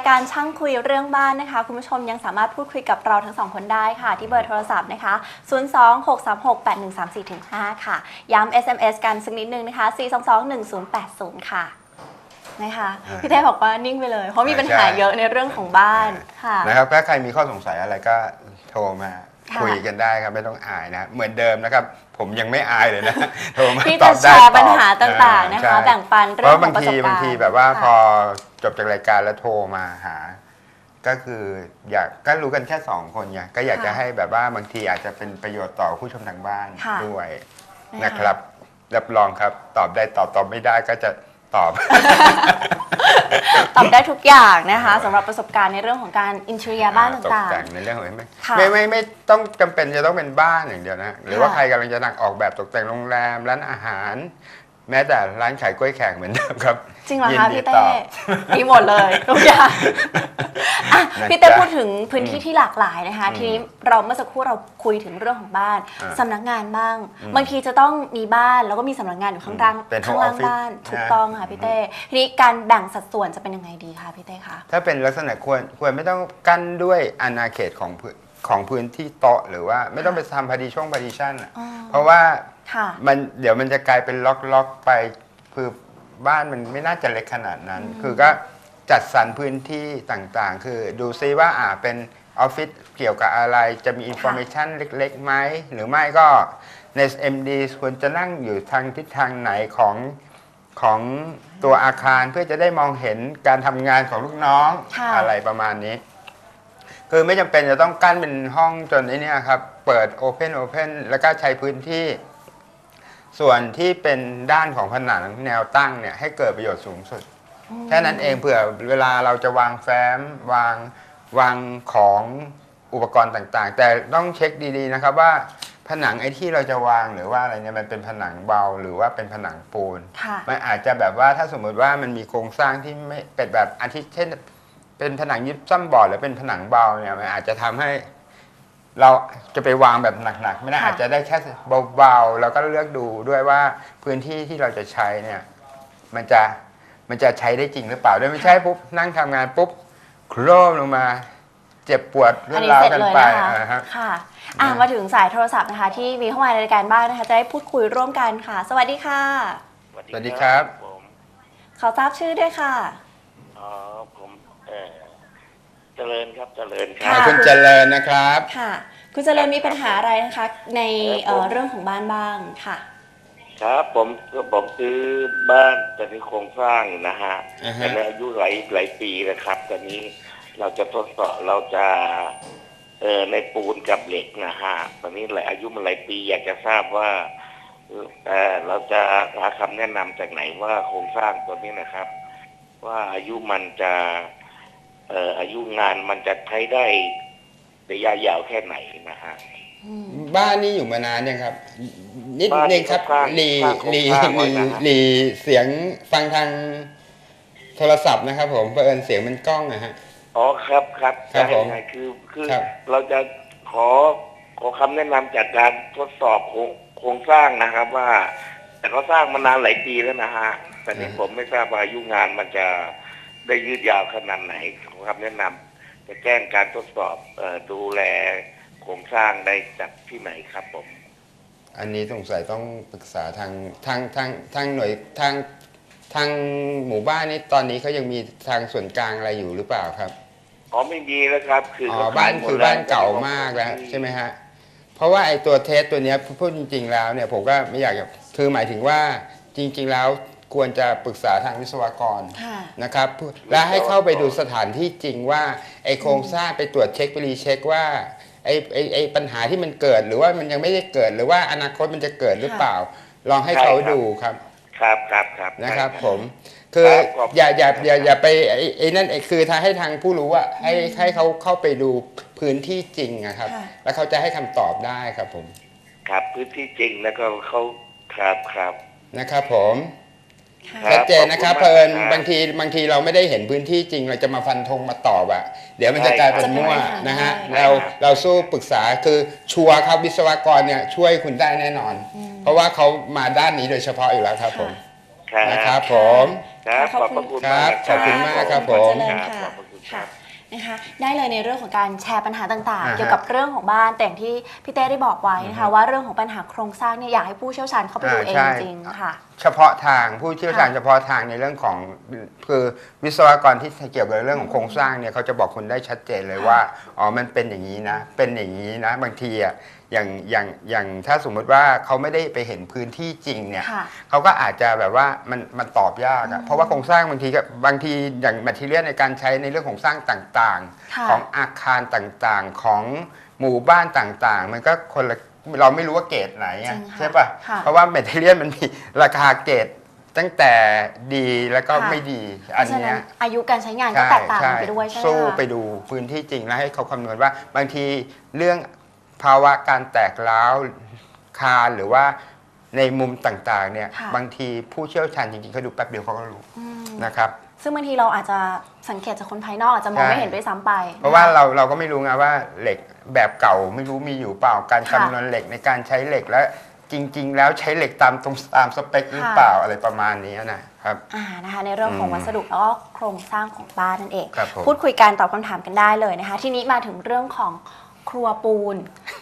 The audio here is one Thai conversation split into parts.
บเข้าสู่รายการช่างคุยเรื่องบ้านนะคะ คุณผู้ชมยังสามารถพูดคุยกับเราทั้งสองคนได้ค่ะ ที่เบอร์โทรศัพท์นะคะ 026368134-5 ค่ะ ย้ำ SMS กันสักนิดนึงนะคะ 4221080 ค่ะนะคะอ่าพี่เต้บอกว่านิ่งไปเลยเพราะมีปัญหาใช่เยอะในเรื่องของบ้านค่ะนะครับถ้าใครมีข้อสงสัยอะไรก็โทรมา ค่ะคุยกันได้ครับไม่ต้องอายนะ เหมือนเดิมนะครับ ผมยังไม่อายเลยนะโทรมาที่ตจะอบแชได้ร์ตอบปัญหาต่างๆนะคะใช่แบ่งปันเพเรื่องราะขบาองงประทีสบการณ์บางทีแบบว่าค่ะพอจบจากรายการแล้วโทรมาหา ก็คืออยากก็รู้กันแค่สองคนไงก็อยากจะค่ะให้แบบว่าบางทีอาจจะเป็นประโยชน์ต่อผู้ชมทางบ้านค่ะ ด้วยนะคะนะครับ รับรองครับ ตอบได้ตอบตอบไม่ได้ก็จะ ตอบ ตอบได้ทุกอย่างนะคะสำหรับประสบการณ์ในเรื่องของการอินเทอร์เนียบ้านตกต่างแต่งในเรื่องของไม่ค่ะไม่ไม่ไม่ต้องจำเป็นจะต้องเป็นบ้านอย่างเดียวนะ หรือว่าค่ะใครกำลังจะนักออกแบบตกแต่งโรงแรมร้านอาหาร แม้แต่ร้านขายกล้วยแขกเหมือนเดิมครับๆจริงเหรอยิคะดีพี่ตเต้อบมีหมดเลยทุกอย่างอะนะพี่เต้จ๊ะพูดถึงพื้นที่ที่หลากหลายนะคะอืมทีนี้เราเมื่อสักครู่เราคุยถึงเรื่องของบ้านอ่าสำนักงานบ้างอืมบางทีจะต้องมีบ้านแล้วก็มีสำนักงานอยู่ข้างล่างเป็นข้างล่าง home office บ้านถูกนะต้องค่ะพี่เต้ทีนี้การแบ่งสัดส่วนจะเป็นยังไงดีคะพี่เต้คะถ้าเป็นลักษณะควรควรไม่ต้องกั้นด้วยอาณาเขตของพื้นของพื้นที่โต๊ะหรือว่าไม่ต้องไปทำพาร์ติช่องพาร์ติชันอ๋อเพราะว่า ค่ะ มันเดี๋ยวมันจะกลายเป็นล็อกล็อกๆไปคือบ้านมันไม่น่าจะเล็กขนาดนั้นอืมคือก็จัดสรรพื้นที่ต่างๆ คือดูซิว่าอ่าเป็นออฟฟิศเกี่ยวกับอะไรจะมีอินโฟ a มชันเล็กๆไหมหรือไม่ก็ใน MD ควรจะนั่งอยู่ทางทิศทางไหนของของตัวอาคารเพื่อจะได้มองเห็นการทำงานของลูกน้องค่ะอะไรประมาณนี้ คือไม่จำเป็นจะต้องกั้นเป็นห้องจนไอ้เนี่ยครับ เปิด Open Open แล้วก็ใช้พื้นที่ ส่วนที่เป็นด้านของผนังแนวตั้งเนี่ยให้เกิดประโยชน์สูงสุด แค่นั้นเองเผื่อเวลาเราจะวางแฟ้มวางวางของอุปกรณ์ต่างๆ แต่ต้องเช็คดีๆนะครับว่าผนังไอ้ที่เราจะวางหรือว่าอะไรเนี่ยมันเป็นผนังเบาหรือว่าเป็นผนังปูน ค่ะ มันอาจจะแบบว่าถ้าสมมุติว่ามันมีโครงสร้างที่ไม่เป็นแบบอาทิเช่น เป็นผนังยิปซัมบอร์ดหรือเป็นผนังเบาเนี่ยมันอาจจะทำให้ เราจะไปวางแบบหนักๆ ไม่ได้ค่ะ อาจจะได้แค่เบาๆ แล้วก็เลือกดูด้วยว่าพื้นที่ที่เราจะใช้เนี่ย มันจะมันจะใช้ได้จริงหรือเปล่าด้วยไม่ใช่ปุ๊บนั่งทำงานปุ๊บโครมลงมา เจ็บปวดเรื่อัอนงนี้ราวเสร็จกันเลยไปนะคะอ่าฮะ ค่ะอะนะมาถึงสายโทรศัพท์นะคะ ที่มีเข้ามาในรายการบ้างนะคะ จะได้พูดคุยร่วมกันค่ะ สวัสดีค่ะ สวัสดีครับ ผมขอทราบชื่อด้วยค่ะอ๋อผมเออเจริญ ครับเจริญคค่ะรับคุณเจริญนะครับ ค่ะ คุณเจริญมีปัญหาอะไรนะคะ ในเอ่อครับผม เรื่องของบ้านบ้างค่ะ ครับ ผมผมซื้อบ้านตอนนี้โครงสร้างนะฮะอ่าฮะ แต่ในอายุหลายหลายปีนะครับตอนนี้เราจะทดสอบเราจะเออในปูนกับเหล็กนะฮะตอนนี้หลายอายุมันหลายปีอยากจะทราบว่าเออเราจะหาคำแนะนำจากไหนว่าโครงสร้างตัวนี้นะครับ ว่าอายุมันจะเอ่ออายุงานมันจะใช้ได้ระยะยาวแค่ไหนนะฮะอืมบ้านนี้อยู่มานานยังครับ นิดบ้านนี้นึงครับสร้างหลีสร้างโครงหลีสร้างหไว้ลีนะฮะหลีเสียงฟังทางโทรศัพท์นะครับ ผมเผอิญเสียงมันกล้องนะฮะอ๋อครับครับครับผมใช่คือคือครับเราจะขอขอคำแนะนำจากการทดสอบโครงโครงสร้างนะครับ ว่า แต่เขาสร้างมานานหลายปีแล้วนะฮะแต่นี้ผมไม่ทราบว่าอายุงานมันจะ ได้ยืดยาวขนาดไหนขอคำแนะนำจะแจ้งการทดสอบเออดูแลโครงสร้างได้จากที่ไหนครับผม อันนี้สงสัยต้องปรึกษาทางทางทางทางหน่วยทางทางหมู่บ้านนี้ตอนนี้เขายังมีทางส่วนกลางอะไรอยู่หรือเปล่าครับอ๋อไม่มีแล้วครับคืออ๋อ๋อบ้านคือบ้านเก่ามากแล้วใช่ไหมฮะเพราะว่าไอ้ตัวเทสตัวเนี้ยพูดจริง ๆ แล้วเนี่ยผมก็ไม่อยากจะคือหมายถึงว่าจริง ๆ แล้ว ควรจะปรึกษาทางวิศวกรค่ะนะครับและให้เข้าไปดูสถานที่จริงว่าไอ้โครงสร้างไปตรวจเช็คไปรีเช็คว่าไอ้ไอ้ไอ้ปัญหาที่มันเกิดหรือว่ามันยังไม่ได้เกิดหรือว่าอนาคตมันจะเกิดหรือเปล่า ลองให้เขาดูครับครับครับครับนะครับได้ผม คือครับขอบคุณอย่าอย่าครับอย่าอย่าไปไอ้ไอ้นั่นไอ้คือถ้าให้ทางผู้รู้อะให้ให้เขาเข้าไปดูพื้นที่จริงนะครับค่ะแล้วเขาจะให้คำตอบได้ครับผม ครับพื้นที่จริงแล้วก็เขาครับครับนะครับผมค่ะครั ชับดเจนนะครับขเพอบคุณอิญมากครับบางทีบางทีเราไม่ได้เห็นพื้นที่จริงเราจะมาฟันธงมาตอบอะเดี๋ยวมันจะกลายเป็นมั่วจะเป็นปัญหานนะฮะได้เราครับเราสู้ปรึกษาคือชัวร์ครับวิศวกรเนี่ยช่วยคุณได้แน่นอนอืมเพราะว่าเขามาด้านนี้โดยเฉพาะอยู่แล้วครับผมครับนะครับผมครับขขออบบคุพณระคุณครับมากขอบคุณมากครับผมเจริญครัค่ะบ ขอบคุณครัค่ะบนะคะได้เลยในเรื่องของการแชร์ปัญหาต่างอ่าๆฮะเกี่ยวกับเรื่องของบ้านแต่อย่างที่พี่เต้ได้บอกไว้นะคะ ว่าเรื่องของปัญหาโครงสร้างเนี่ยอยากให้ผู้เชี่ยวชาญเข้าไปดูอ่าเองใช่ จริงๆค่ะ เฉพาะทางผู้เชี่ยวชาญค่ะ เฉพาะทางในเรื่องของคือวิศวกรที่เกี่ยวกับเรื่องของโครงสร้างเนี่ยเขาจะบอกคุณได้ชัดเจนเลยค่ะว่าอ๋อมันเป็นอย่างนี้นะ เป็นอย่างนี้นะ บางทีอะ อย่างอย่างอย่างถ้าสมมุติว่าเขาไม่ได้ไปเห็นพื้นที่จริงเนี่ยค่ะเขาก็อาจจะแบบว่ามันมันตอบยากอือะมเพราะว่าโครงสร้างบางทีก็บางทีอย่างแมทเทียลในการใช้ในเรื่องของสร้างต่างค่ะๆของอาคารต่างๆของหมู่บ้านต่างๆ มันก็คนละเราไม่รู้ว่าเกรดไหนอะจริงค่ะใช่ปะค่ะเพราะว่าแมทเทียลมันมีราคาเกรดตั้งแต่ดีแล้วก็ค่ะ ไม่ดีเพอันราะฉะเนี้นั้ยนอายุการใช้งานก็แตกต่างกันไปด้วยใช่ไหมสู้คะ ไปดูพื้นที่จริงแล้วให้เขาคำนวณว่าบางทีเรื่อง ภาวะการแตกร้าวคานหรือว่าในมุมต่างๆเนี่ยค่ะ บางทีผู้เชี่ยวชาญจริงๆเขาดูแป๊บเดียวเขาก็รู้อืมนะครับ ซึ่งบางทีเราอาจจะสังเกตจากคนภายนอกอาจจะมองใช่ ไม่เห็นด้วยซ้ำไป เพราะว่านะคะเราเราก็ไม่รู้ไงว่าเหล็กแบบเก่าไม่รู้มีอยู่เปล่าการค่ะคำนวณเหล็กในการใช้เหล็กและจริง ๆ แล้วใช้เหล็กตามตรงตามสเปคหรือค่ะ เปล่าอะไรประมาณนี้นะครับ อ่านะคะ ในเรื่องของอืมวัสดุแล้วก็โครงสร้างของบ้านนั่นเอง ครับผมพูดคุยกันตอบคำถามกันได้เลยนะคะ ทีนี้มาถึงเรื่องของ ครัวปูน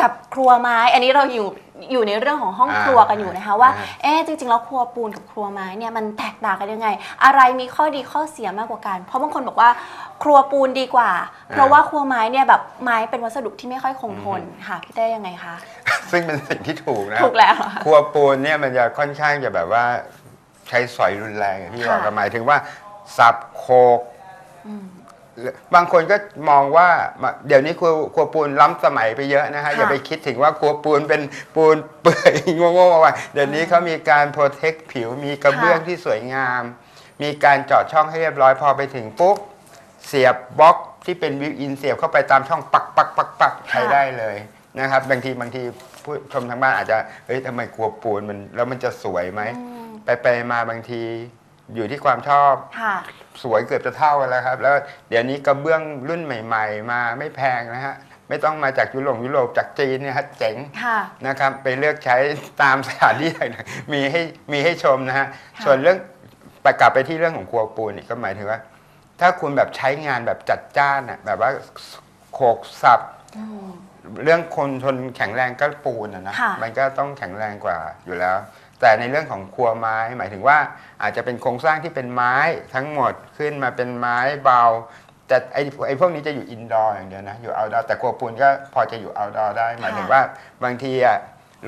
กับครัวไม้ อันนี้เราอยู่อยู่ในเรื่องของห้องอ่าครัวกันอยู่นะคะว่าอ่าเอ๊ะจริงๆแล้วครัวปูนกับครัวไม้เนี่ยมันแตกต่างกันยังไง อะไรมีข้อดีข้อเสียมากกว่ากัน เพราะบางคนบอกว่าครัวปูนดีกว่า เพราะว่าครัวไม้เนี่ยแบบไม้เป็นวัสดุที่ไม่ค่อยคงทนค่ะพี่เต้ยังไงคะซึ่งเป็นสิ่งที่ถูกนะถูกแล้วค่ะครัวปูนเนี่ยมันจะค่อนข้างจะแบบว่าใช้สอยรุนแรงอย่างที่บอกค่ะกันหมายถึงว่าสับโคกอืม บางคนก็มองว่าเดี๋ยวนี้ครัวครัวปูนล้ำสมัยไปเยอะนะฮะค่ะอย่าไปคิดถึงว่าครัวปูนเป็นปูนเปื่อยโง่ๆมาเดี๋ยวนี้เขามีการโปรเทคผิวมีกระเบื้องที่สวยงาม มีการเจาะช่องให้เรียบร้อยพอไปถึงปุ๊บเสียบบล็อกที่เป็นวิวอินเสียบเข้าไปตามช่องปักปักปักปักใช้ได้เลยนะครับ บางทีบางทีผู้ชมทางบ้านอาจจะเฮ้ยทำไมครัวปูนมันแล้วมันจะสวยไหมอืมไปไปมาบางทีอยู่ที่ความชอบค่ะ สวยเกือบจะเท่ากันแล้วครับ แล้วเดี๋ยวนี้กระเบื้องรุ่นใหม่ ๆ มาไม่แพงนะฮะไม่ต้องมาจากยุโรปยุโรปจากจีนเนี่ยฮะเจ๋งค่ะนะครับไปเลือกใช้ตามสถานที่ต่างๆมีให้มีให้ชมนะฮะค่ะส่วนเรื่องไปกลับไปที่เรื่องของครัวปูนอีกก็หมายถึงว่า ถ้าคุณแบบใช้งานแบบจัดจ้านน่ะแบบว่าโขกสับอืมเรื่องคนทนแข็งแรงก็ปูนอะนะค่ะมันก็ต้องแข็งแรงกว่าอยู่แล้ว แต่ในเรื่องของครัวไม้ หมายถึงว่าอาจจะเป็นโครงสร้างที่เป็นไม้ทั้งหมดขึ้นมาเป็นไม้เบาแต่ไอ้ไอ้พวกนี้จะอยู่อินดอร์อย่างเดียวนะอยู่เอาดอร์แต่ครัวปูนก็พอจะอยู่เอาดอร์ได้หมายถึงว่าบางทีอะ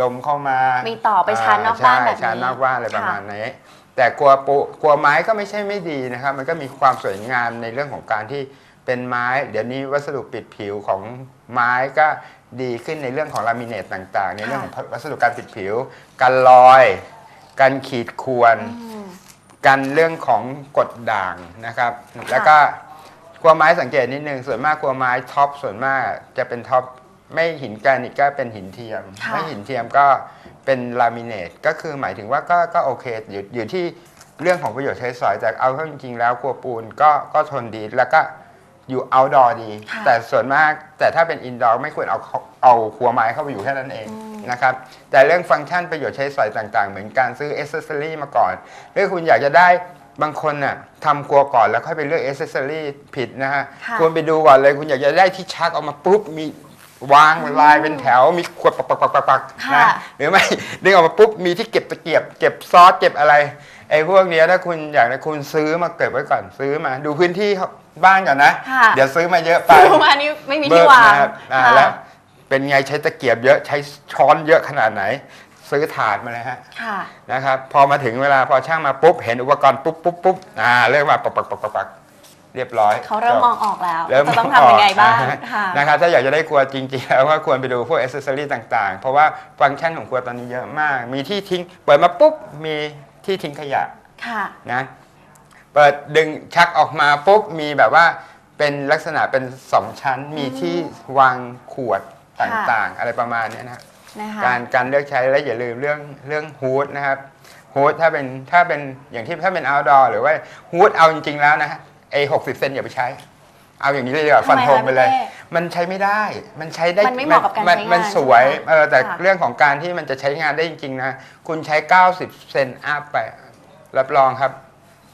ลมเข้ามามีมีต่อไปชั้นนอกบ้านแบบนี้ชั้นนอกบ้านอะไรประค่ะมาณนี้แต่ครัวปูครัวไม้ก็ไม่ใช่ไม่ดีนะครับ มันก็มีความสวยงามในเรื่องของการที่เป็นไม้ เดี๋ยวนี้วัสดุปิดผิวของไม้ก็ ดีขึ้นในเรื่องของลามิเนตต่างๆ ในเรื่องของวัสดุการปิดผิวกันรอยกันขีดข่วนอืมกันเรื่องของกดด่างนะครับ แล้วก็ครัวไม้สังเกตนิดนึงส่วนมากครัวไม้ท็อปส่วนมากจะเป็นท็อปไม่หินแกรนิตก็เป็นหินเทียมค่ะไม่หินเทียมก็เป็นลามิเนตก็คือหมายถึงว่าก็ก็โอเคอยู่อยู่ที่เรื่องของประโยชน์ใช้สอยแต่เอาเข้าจริงๆแล้วครัวปูนก็ก็ทนดีแล้วก็ อยู่ outdoor ดี ค่ะ แต่ส่วนมากแต่ถ้าเป็น indoor ไม่ควรเอาเข้าเอาครัวไม้เข้าไปอยู่แค่นั้นเองอืมนะครับ แต่เรื่องฟังก์ชันประโยชน์ใช้สอยต่างๆ เหมือนการซื้อ accessory มาก่อน หรือคุณอยากจะได้บางคนน่ะทำครัวก่อนแล้วค่อยไปเลือก accessory ผิดนะฮะค่ะ ควรไปดูก่อนเลย คุณอยากจะได้ที่ชักออกมาปุ๊บมีวางลายเป็นแถวมีขวดปักปักปักปักปักค่ะนะหรือไม่ ดึงออกมาปุ๊บมีที่เก็บตะเกียบ เก็บซอสเก็บอะไร ไอ้พวกเนี้ยถ้าคุณอยากนะคุณซื้อมาเก็บไว้ก่อนซื้อมา ดูพื้นที่บ้านก่อนนะ ค่ะเดี๋ยวซื้อมาเยอะไปซื้อมานี่ไม่มีที่วางเบิกนะครับอ่าค่ะ แล้วเป็นไงใช้ตะเกียบเยอะใช้ช้อนเยอะขนาดไหน ซื้อถาดมาเลยฮะ ค่ะ นะครับพอมาถึงเวลาพอช่างมาปุ๊บ เห็นอุปกรณ์ปุ๊บปุ๊บปุ๊บอ่าเริ่มมาปักปักปักปักปักเรียบร้อยเขาเริ่มจบมองออกแล้วเริ่มจะต้องทำยังไงบ้างออกค่ะ นะครับถ้าอยากจะได้ครัวจริงๆแล้วก็ควรไปดูพวกอ c เซสซอรี่ต่างๆ เพราะว่าฟังก์ชันของครัวตอนนี้เยอะมาก มีที่ทิ้ง เปิดมาปุ๊บ มี ที่ทิ้งขยะค่ะ นะเปิดดึงชักออกมาปุ๊บมีแบบว่าเป็นลักษณะเป็นสองชั้นมีที่วางขวดต่างๆ อะไรประมาณเนี้ยนะนะคะการการเลือกใช้และอย่าลืมเรื่องเรื่องฮูดนะครับฮูดถ้าเป็นถ้าเป็นอย่างที่ถ้าเป็น outdoor หรือว่าฮูดเอาจริงๆแล้วนะฮะไอ้หกสิบเซนอย่าไปใช้ เอาอย่างนี้เลยดีกว่าทำฟันไมธงคะไปเลยพี่เต้มั นใช้ไม่ได้ มันใช้ได้มันไม่เหมาะกับการมัใช้งานมันสวยใช่ไหมเออแต่ค่ะเรื่องของการที่มันจะใช้งานได้จริงๆนะ คุณใช้ 90 เซนอัพไป รับรองครับ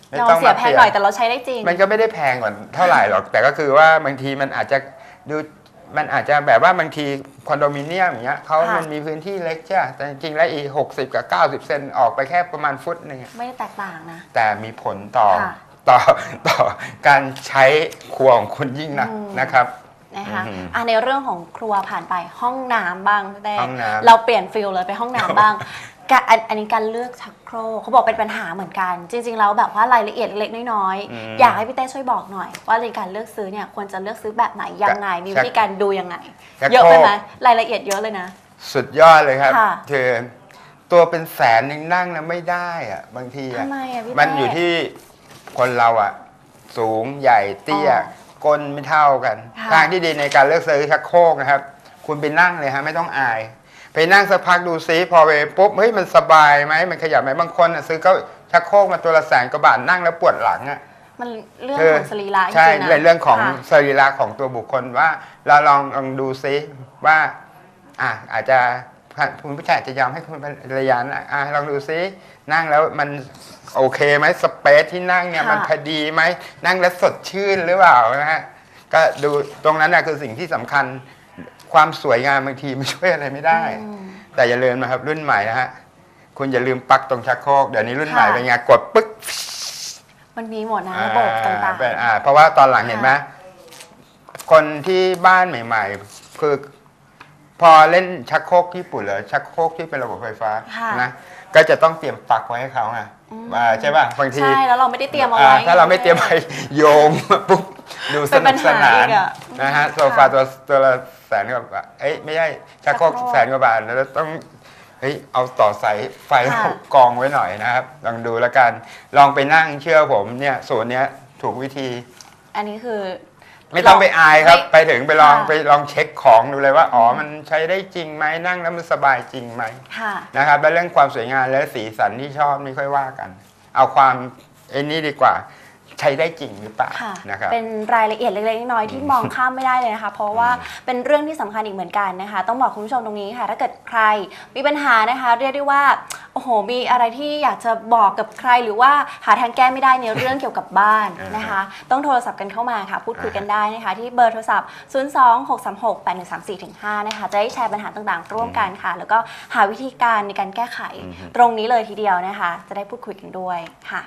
ไม่เราต้องเสียมาแพเปงลี่ยหน่อยนแต่เราใช้ได้จริง มันก็ไม่ได้แพงกว่าเท่าไหร่หรอก แต่ก็คือว่าบางทีมันอาจจะดูมันอาจจะแบบว่าบางทีคอนโดมิเนียมอย่างเงี้ยเขาค่ะมันมีพื้นที่เล็กใช่ปะแต่จริงๆแล้วอีหกสิบกับเก้าสิบเซนออกไปแค่ประมาณฟุตหนึ่งอะไม่ได้แตกต่างนะ แต่มีผลต่อค่ะต่อต่อการใช้ครัวของคุณยิ่งนะอืมนะครับ นะคะอืมอะในเรื่องของครัวผ่านไปห้องน้ำบ้างพี่เต้ห้องน้ำ เราเปลี่ยนฟิลเลยไปห้องน้ำบ้างกะอันอันนี้การเลือกชักโครกเขาบอกเป็นปัญหาเหมือนกัน จริง ๆ แล้วแบบว่ารายละเอียดเล็กๆน้อยอืมๆอยากให้พี่เต้ช่วยบอกหน่อย ว่าในการเลือกซื้อเนี่ยควรจะเลือกซื้อแบบไหนยังไงมีวิธีการดูยังไง ชักเยอะโครไปกไหมรายละเอียดเยอะเลยนะ สุดยอดเลยครับค่ะคือตัวเป็นแสนยังนั่งนะไม่ได้อะบางทีอะทำไมอะพี่เต้ มันอยู่ที่คนเราอะสูงใหญ่เตี้ย อ๋อ ก้นไม่เท่ากัน ค่ะ ทางที่ดีในการเลือกซื้อชักโครกนะครับ คุณไปนั่งเลยฮะไม่ต้องอาย ไปนั่งสักพักดูซิพอไปปุ๊บเฮ้ยมันสบายไหมมันขยับไหมบางคนอะซื้อก็ชักโครกมาตัวละแสนกว่าบาทนั่งแล้วปวดหลังอะมันเรื่องคือของสรีระจใช่ริงๆนะในเรื่องของค่ะ สรีระของตัวบุคคลว่า เราลองลองดูซิว่า อะอาจจะ คุณผู้ชายอาจจะยอมให้คุณภรรยานะอะลองดูซินั่งแล้วมันโอเคไหมสเปซที่นั่งเนี่ยค่ะ มันพอดีไหมนั่งแล้วสดชื่นหรือเปล่านะฮะก็ดูตรงนั้นนะคือสิ่งที่สำคัญความสวยงามบางทีมันช่วยอะไรไม่ได้อืมแต่อย่าลืมนะครับรุ่นใหม่นะฮะคุณอย่าลืมปลั๊กตรงชักโครกเดี๋ยวนี้รุ่นใหม่ค่ะ เป็นไงกดปึ๊กมันมีหมดนะระบบต่างเป็นอ่าเพราะว่าตอนหลังเห็นไหมคนที่บ้านใหม่ ๆ คือ พอเล่นชักโครกญี่ปุ่นหรือชักโครกที่เป็นระบบไฟฟ้าค่ะนะก็จะต้องเตรียมปลั๊กไว้ให้เขาไงอืม อ่าใช่ป่ะบางๆทีใช่แล้วเราไม่ได้เตรียมเอาอ่าไว้ถ้าเราไม่เตรียมไปโยงมาปุ๊บดูสเป็นนุปัญกหาสนานอีกอะนะฮะค่ะโซฟาตัวตัวละแสนกว่าบาทเอ้ยไม่ใช่ชักโครกชักโครกแสนกว่าบาทแล้วต้องเฮ้ยเอาต่อสายไฟค่ะ กองไว้หน่อยนะครับลองดูแล้วกันลองไปนั่งเชื่อผมเนี่ยส่วนเนี้ยถูกวิธี อันนี้คือ ไม่ต้องไปอายครับไม่ไปถึงไปลองค่ะ ไปลองเช็คของดูเลยว่าอ๋อมันใช้ได้จริงไหมนั่งแล้วมันสบายจริงไหมค่ะ นะครับและเรื่องความสวยงามและสีสันที่ชอบนี่ค่อยว่ากัน เอาความไอ้นี่ดีกว่าใช้ได้จริงหรือเปล่าค่ะ นะครับ เป็นรายละเอียดเล็กๆน้อยๆที่มองข้ามไม่ได้เลยนะคะ เพราะว่าเป็นเรื่องที่สำคัญอีกเหมือนกันนะคะ ต้องบอกคุณผู้ชมตรงนี้ค่ะ ถ้าเกิดใครมีปัญหานะคะ เรียกได้ว่า โอ้โห มีอะไรที่อยากจะบอกกับใครหรือว่าหาทางแก้ไม่ได้ในเรื่องเกี่ยวกับบ้านนะคะ ต้องโทรศัพท์กันเข้ามาค่ะ พูดคุยกันได้นะคะ ที่เบอร์โทรศัพท์ 026368134-5นะคะ จะได้แชร์ปัญหาต่างๆ ร่วมกันค่ะ แล้วก็หาวิธีการในการแก้ไข ตรงนี้เลยทีเดียวนะคะ จะได้พูดคุยกันด้วยค่ะ